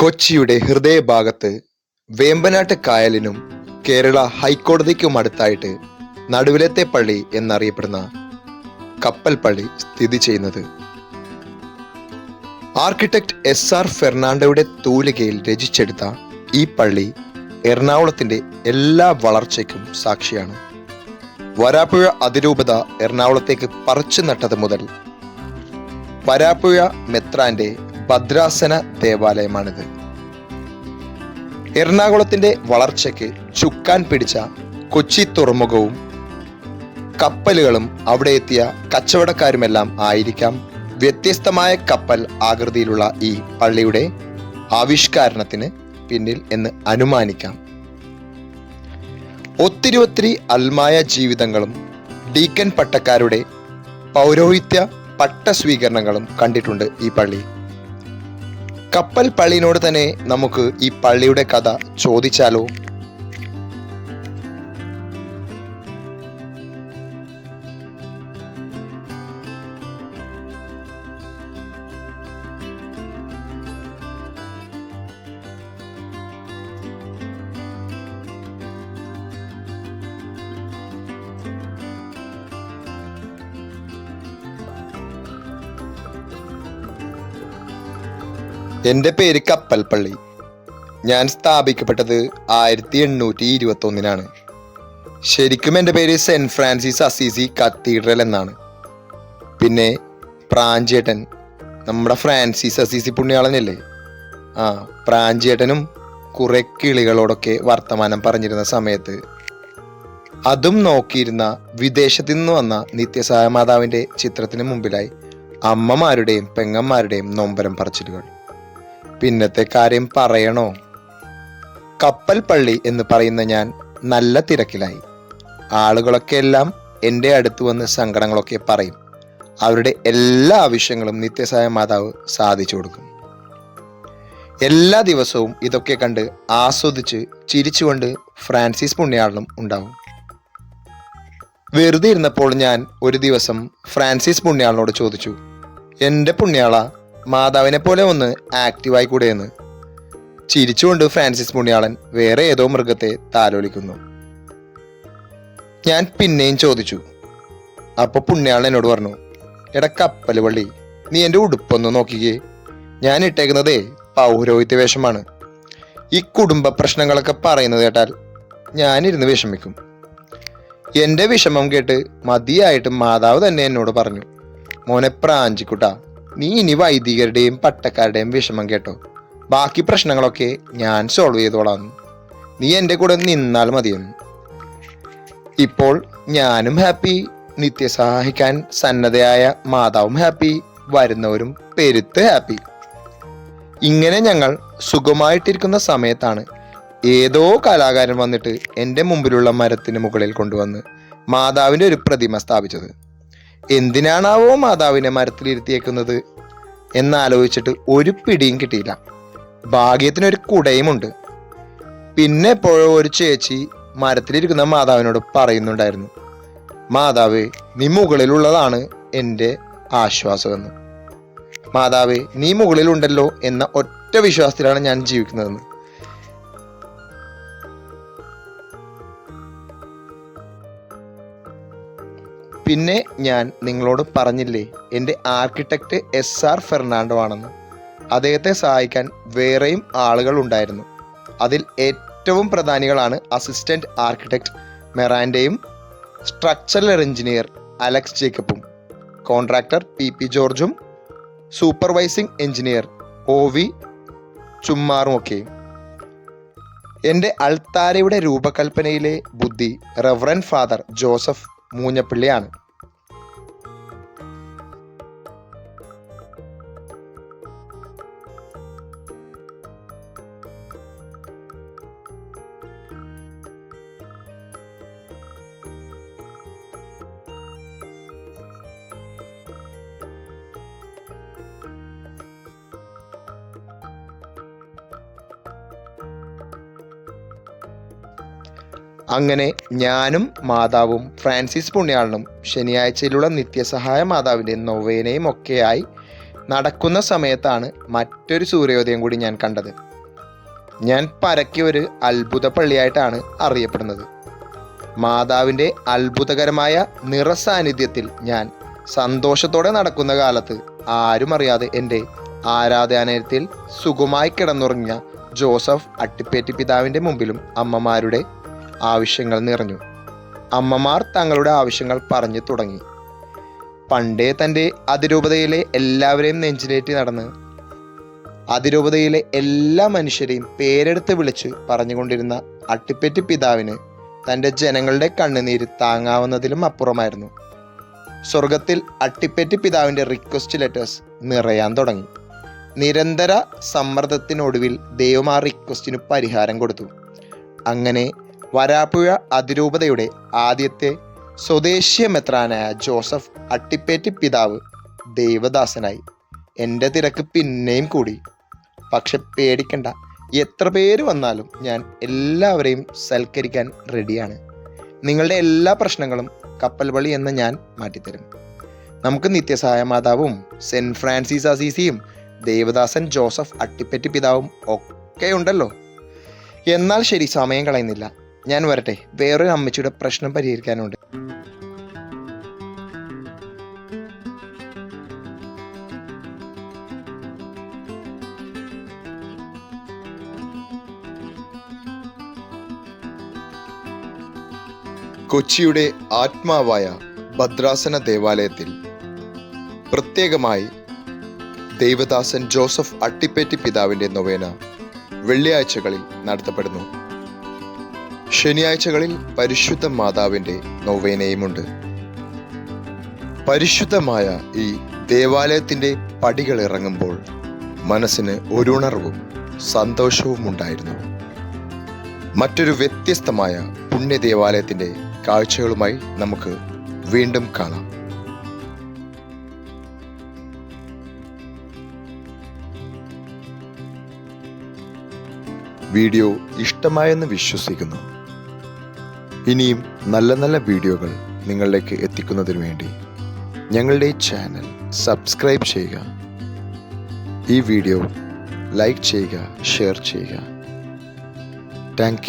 കൊച്ചിയുടെ ഹൃദയഭാഗത്ത് വേമ്പനാട്ട് കായലിനും കേരള ഹൈക്കോടതിക്കും അടുത്തായിട്ട് നടുവിലത്തെ പള്ളി എന്നറിയപ്പെടുന്ന കപ്പൽ പള്ളി സ്ഥിതി ചെയ്യുന്നത്. ആർക്കിടെക്ട് എസ് ആർ ഫെർണാണ്ടോയുടെ തൂലികയിൽ രചിച്ചെടുത്ത ഈ പള്ളി എറണാകുളത്തിന്റെ എല്ലാ വളർച്ചയ്ക്കും സാക്ഷിയാണ്. വരാപ്പുഴ അതിരൂപത എറണാകുളത്തേക്ക് പറിച്ചു നട്ടത് മുതൽ വരാപ്പുഴ മെത്രാന്റെ ഭദ്രാസന ദേവാലയമാണിത്. എറണാകുളത്തിന്റെ വളർച്ചയ്ക്ക് ചുക്കാൻ പിടിച്ച കൊച്ചി തുറമുഖവും കപ്പലുകളും അവിടെ എത്തിയ കച്ചവടക്കാരുമെല്ലാം ആയിരിക്കാം വ്യത്യസ്തമായ കപ്പൽ ആകൃതിയിലുള്ള ഈ പള്ളിയുടെ ആവിഷ്കാരണത്തിന് പിന്നിൽ എന്ന് അനുമാനിക്കാം. ഒത്തിരി ഒത്തിരി അൽമായ ജീവിതങ്ങളും ഡീക്കൻ പട്ടക്കാരുടെ പൗരോഹിത്യ പട്ട സ്വീകരണങ്ങളും കണ്ടിട്ടുണ്ട് ഈ പള്ളി. കപ്പൽ പള്ളിയിനോട് തന്നെ നമുക്ക് ഈ പള്ളിയുടെ കഥ ചോദിച്ചാലോ? എന്റെ പേര് കപ്പൽപ്പള്ളി. ഞാൻ സ്ഥാപിക്കപ്പെട്ടത് ആയിരത്തി എണ്ണൂറ്റി ഇരുപത്തി ഒന്നിനാണ് ശരിക്കും എന്റെ പേര് സെന്റ് ഫ്രാൻസിസ് അസീസി കത്തീഡ്രൽ എന്നാണ്. പിന്നെ പ്രാഞ്ചേട്ടൻ നമ്മുടെ ഫ്രാൻസിസ് അസീസി പുണ്യാളനല്ലേ? ആ പ്രാഞ്ചേട്ടനും കുറെ കിളികളോടൊക്കെ വർത്തമാനം പറഞ്ഞിരുന്ന സമയത്ത് അതും നോക്കിയിരുന്ന വിദേശത്തു നിന്ന് വന്ന നിത്യസഹായ മാതാവിന്റെ ചിത്രത്തിന് മുമ്പിലായി അമ്മമാരുടെയും പെങ്ങന്മാരുടെയും നൊമ്പരം പറച്ചിലുകൾ പിന്നത്തെ കാര്യം പറയണോ? കപ്പൽ പള്ളി എന്ന് പറയുന്ന ഞാൻ നല്ല തിരക്കിലായി. ആളുകളൊക്കെ എല്ലാം എന്റെ അടുത്ത് വന്ന് സങ്കടങ്ങളൊക്കെ പറയും. അവരുടെ എല്ലാ ആവശ്യങ്ങളും നിത്യസായ മാതാവ് സാധിച്ചു കൊടുക്കും. എല്ലാ ദിവസവും ഇതൊക്കെ കണ്ട് ആസ്വദിച്ച് ചിരിച്ചുകൊണ്ട് ഫ്രാൻസിസ് പുണ്യാളനും ഉണ്ടാവും. വെറുതെ ഇരുന്നപ്പോൾ ഞാൻ ഒരു ദിവസം ഫ്രാൻസിസ് പുണ്യാളനോട് ചോദിച്ചു എന്റെ പുണ്യാള മാതാവിനെ പോലെ ഒന്ന് ആക്റ്റീവായി കൂടെയെന്ന്. ചിരിച്ചുകൊണ്ട് ഫ്രാൻസിസ് പുണ്യാളൻ വേറെ ഏതോ മൃഗത്തെ താലോലിക്കുന്നു. ഞാൻ പിന്നെയും ചോദിച്ചു. അപ്പൊ പുണ്യാളൻ എന്നോട് പറഞ്ഞു എടാ കപ്പൽ പള്ളി നീ എന്റെ ഉടുപ്പൊന്ന് നോക്കിക്കേ. ഞാൻ ഇട്ടേക്കുന്നതേ പൗരോഹിത്യ വേഷമാണ്. ഈ കുടുംബ പ്രശ്നങ്ങളൊക്കെ പറയുന്നത് കേട്ടാൽ ഞാനിരുന്ന് വിഷമിക്കും. എന്റെ വിഷമം കേട്ട് മതിയായിട്ട് മാതാവ് തന്നെ എന്നോട് പറഞ്ഞു മോനെ പ്രാഞ്ചിക്കുട്ടാ നീ ഇനി വൈദികരുടെയും പട്ടക്കാരുടെയും വിഷമം കേട്ടോ. ബാക്കി പ്രശ്നങ്ങളൊക്കെ ഞാൻ സോൾവ് ചെയ്തോളാം. നീ എന്റെ കൂടെ നിന്നാൽ മതിയെന്ന് ഇപ്പോൾ ഞാനും ഹാപ്പി നിത്യസഹായിക്കാൻ സന്നദ്ധയായ മാതാവും ഹാപ്പി വരുന്നവരും പെരുത്ത് ഹാപ്പി ഇങ്ങനെ ഞങ്ങൾ സുഖമായിട്ടിരിക്കുന്ന സമയത്താണ് ഏതോ കലാകാരൻ വന്നിട്ട് എന്റെ മുമ്പിലുള്ള മരത്തിന് മുകളിൽ കൊണ്ടുവന്ന് മാതാവിന്റെ ഒരു പ്രതിമ സ്ഥാപിച്ചത്. എന്തിനാണാവോ മാതാവിനെ മരത്തിലിരുത്തിയേക്കുന്നത്? എന്നാലോചിച്ചിട്ട് ഒരു പിടിയും കിട്ടിയില്ല. ഭാഗ്യത്തിനൊരു കുടയുമുണ്ട്. പിന്നെ എപ്പോഴോ ഒരു ചേച്ചി മരത്തിലിരിക്കുന്ന മാതാവിനോട് പറയുന്നുണ്ടായിരുന്നു. മാതാവേ നീ മുകളിലുള്ളതാണ് എന്റെ ആശ്വാസമെന്ന്. മാതാവേ നീ മുകളിലുണ്ടല്ലോ എന്ന ഒറ്റ വിശ്വാസത്തിലാണ് ഞാൻ ജീവിക്കുന്നതെന്ന്. പിന്നെ ഞാൻ നിങ്ങളോട് പറഞ്ഞില്ലേ എന്റെ ആർക്കിടെക്റ്റ് എസ് ആർ ഫെർണാണ്ടോ ആണെന്ന്. അദ്ദേഹത്തെ സഹായിക്കാൻ വേറെയും ആളുകൾ ഉണ്ടായിരുന്നു. അതിൽ ഏറ്റവും പ്രധാനികളാണ് അസിസ്റ്റന്റ് ആർക്കിടെക്ട് മെറാൻഡയും സ്ട്രക്ചറൽ എഞ്ചിനീയർ അലക്സ് ജേക്കബും കോൺട്രാക്ടർ പി പി ജോർജും സൂപ്പർവൈസിംഗ് എഞ്ചിനീയർ ഒ വി ചുമ്മാറുമൊക്കെയും എന്റെ അൾത്താരയുടെ രൂപകൽപ്പനയിലെ ബുദ്ധി റെവറൻ ഫാദർ ജോസഫ് മൂഞ്ഞപ്പള്ളിയാണ്. അങ്ങനെ ഞാനും മാതാവും ഫ്രാൻസിസ് പുണ്യാളനും ശനിയാഴ്ചയിലുള്ള നിത്യസഹായ മാതാവിന്റെ നൊവേനയും ഒക്കെയായി നടക്കുന്ന സമയത്താണ് മറ്റൊരു സൂര്യോദയം കൂടി ഞാൻ കണ്ടത്. ഞാൻ പരക്കെ ഒരു അത്ഭുത പള്ളിയായിട്ടാണ് അറിയപ്പെടുന്നത്. മാതാവിന്റെ അത്ഭുതകരമായ നിറസാന്നിധ്യത്തിൽ ഞാൻ സന്തോഷത്തോടെ നടക്കുന്ന കാലത്ത് ആരും അറിയാതെ എന്റെ ആരാധനാലയത്തിൽ സുഖമായി കിടന്നുറങ്ങിയ ജോസഫ് അട്ടിപ്പേറ്റി പിതാവിന്റെ മുമ്പിലും അമ്മമാരുടെ ആവശ്യങ്ങൾ നിറഞ്ഞു. അമ്മമാർ തങ്ങളുടെ ആവശ്യങ്ങൾ പറഞ്ഞു തുടങ്ങി. പണ്ടേ തന്റെ അതിരൂപതയിലെ എല്ലാവരെയും നെഞ്ചിലേറ്റി നടന്ന് അതിരൂപതയിലെ എല്ലാ മനുഷ്യരെയും പേരെടുത്ത് വിളിച്ച് പറഞ്ഞുകൊണ്ടിരുന്ന അട്ടിപ്പറ്റി പിതാവിന് തന്റെ ജനങ്ങളുടെ കണ്ണുനീര് താങ്ങാവുന്നതിലും അപ്പുറമായിരുന്നു. സ്വർഗത്തിൽ അട്ടിപ്പറ്റി പിതാവിന്റെ റിക്വസ്റ്റ് ലെറ്റേഴ്സ് നിറയാൻ തുടങ്ങി. നിരന്തര സമ്മർദ്ദത്തിനൊടുവിൽ ദൈവം ആ റിക്വസ്റ്റിന് പരിഹാരം കൊടുത്തു. അങ്ങനെ വരാപ്പുഴ അതിരൂപതയുടെ ആദ്യത്തെ സ്വദേശീയ മെത്രാനായ ജോസഫ് അട്ടിപ്പേറ്റി പിതാവ് ദേവദാസനായി. എന്റെ തിരക്ക് പിന്നെയും കൂടി. പക്ഷെ പേടിക്കണ്ട. എത്ര പേര് വന്നാലും ഞാൻ എല്ലാവരെയും സൽക്കരിക്കാൻ റെഡിയാണ്. നിങ്ങളുടെ എല്ലാ പ്രശ്നങ്ങളും കപ്പൽ വഴി എന്ന് ഞാൻ മാറ്റിത്തരും. നമുക്ക് നിത്യസഹായ മാതാവും സെന്റ് ഫ്രാൻസിസ് അസീസിയും ദേവദാസൻ ജോസഫ് അട്ടിപ്പറ്റി പിതാവും ഒക്കെ ഉണ്ടല്ലോ. എന്നാൽ ശരി സമയം കളയുന്നില്ല. ഞാൻ വരട്ടെ. വേറൊരു അമ്മച്ചിയുടെ പ്രശ്നം പരിഹരിക്കാനുണ്ട്. കൊച്ചിയുടെ ആത്മാവായ ഭദ്രാസന ദേവാലയത്തിൽ പ്രത്യേകമായി ദൈവദാസൻ ജോസഫ് അട്ടിപ്പേറ്റി പിതാവിന്റെ നൊവേന വെള്ളിയാഴ്ചകളിൽ നടത്തപ്പെടുന്നു. ശനിയാഴ്ചകളിൽ പരിശുദ്ധ മാതാവിന്റെ നൊവേനയുമുണ്ട്. പരിശുദ്ധമായ ഈ ദേവാലയത്തിന്റെ പടികൾ ഇറങ്ങുമ്പോൾ മനസ്സിന് ഒരു ഉണർവും സന്തോഷവും ഉണ്ടായിരുന്നു. മറ്റൊരു വ്യത്യസ്തമായ പുണ്യ ദേവാലയത്തിന്റെ കാഴ്ചകളുമായി നമുക്ക് വീണ്ടും കാണാം. വീഡിയോ ഇഷ്ടമായെന്ന് വിശ്വസിക്കുന്നു. ഇനിയും നല്ല നല്ല വീഡിയോകൾ നിങ്ങളിലേക്ക് എത്തിക്കുന്നതിന് വേണ്ടി ഞങ്ങളുടെ ചാനൽ സബ്സ്ക്രൈബ് ചെയ്യുക. ഈ വീഡിയോ ലൈക്ക് ചെയ്യുക ഷെയർ ചെയ്യുക. താങ്ക്